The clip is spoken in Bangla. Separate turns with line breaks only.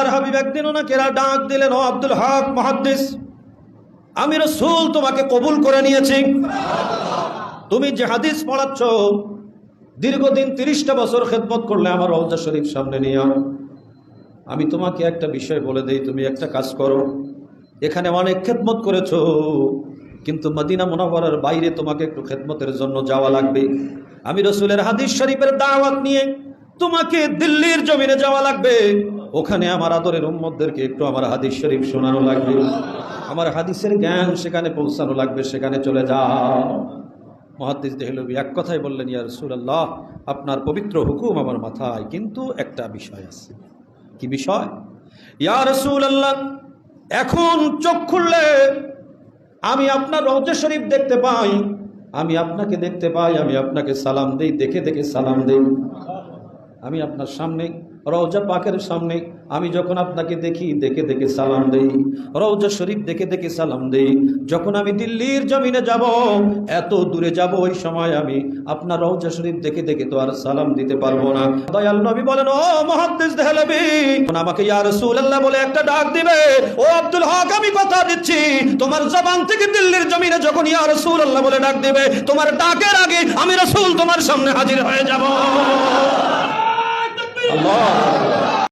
আল্লাহর হাবিব একদিন ওনাকে ডাক দিলেন, ও আব্দুল হক মহাদ্দিস, আমি রসুল তোমাকে কবুল করে নিয়েছি। তুমি যে হাদিস পড়াচ্ছ, দীর্ঘদিন তিরিশটা বছর খেদমত করলে আমার রওজা শরীফ সামনে নিয়ে আমি তোমাকে একটা বিষয় বলে দেই, তুমি একটা কাজ করো। এখানে অনেক খেদমত করেছ, কিন্তু মদিনা মোনাবরার বাইরে তোমাকে একটু খেদমতের জন্য যাওয়া লাগবে। আমি রসুলের হাদিস শরীফের দাওয়াত নিয়ে তোমাকে দিল্লির জমিনে যাওয়া লাগবে। ওখানে আমার আদরের উম্মতদেরকে একটু আমার হাদিস শরীফ শোনানো লাগবে। আমার হাদিসের জ্ঞান সেখানে পৌঁছানো লাগবে, সেখানে চলে যাও। মহাদ্দিস দেহলবি এক কথাই বললেন, ইয়া রসুল্লাহ আপনার পবিত্র হুকুম আমার মাথায়, কিন্তু একটা বিষয় আছে। কি বিষয়? ইয়া রসুল আল্লাহ এখন চোখ খুললে আমি আপনার রওজা শরীফ দেখতে পাই। আমি আপনাকে দেখতে পাই, আমি আপনাকে সালাম দেই, দেখে দেখে সালাম দেই। আমি আপনার সামনে রওজা পাকের সামনে আমি যখন আপনাকে দেখি, দেখে দেখে সালাম দেই। রওজা শরীফ দেখে দেখে সালাম দেই। যখন আমি দিল্লির জমিনে যাব, এত দূরে যাব, ওই সময় আমি আপনার রওজা শরীফ দেখে দেখে তো আর সালাম দিতে পারব না। দয়াল নবী বলেন, ও মহাদ্দেশ দেহলবি! আমাকে, ইয়া রাসূলুল্লাহ বলে একটা ডাক দিবে। ও আব্দুল হক, আমি কথা দিচ্ছি। তোমার জবান থেকে দিল্লির জমিনে যখন ইয়া রাসূলুল্লাহ বলে ডাক দিবে, তোমার ডাকের আগে আমি রাসূল তোমার সামনে হাজির হয়ে যাব। Allah.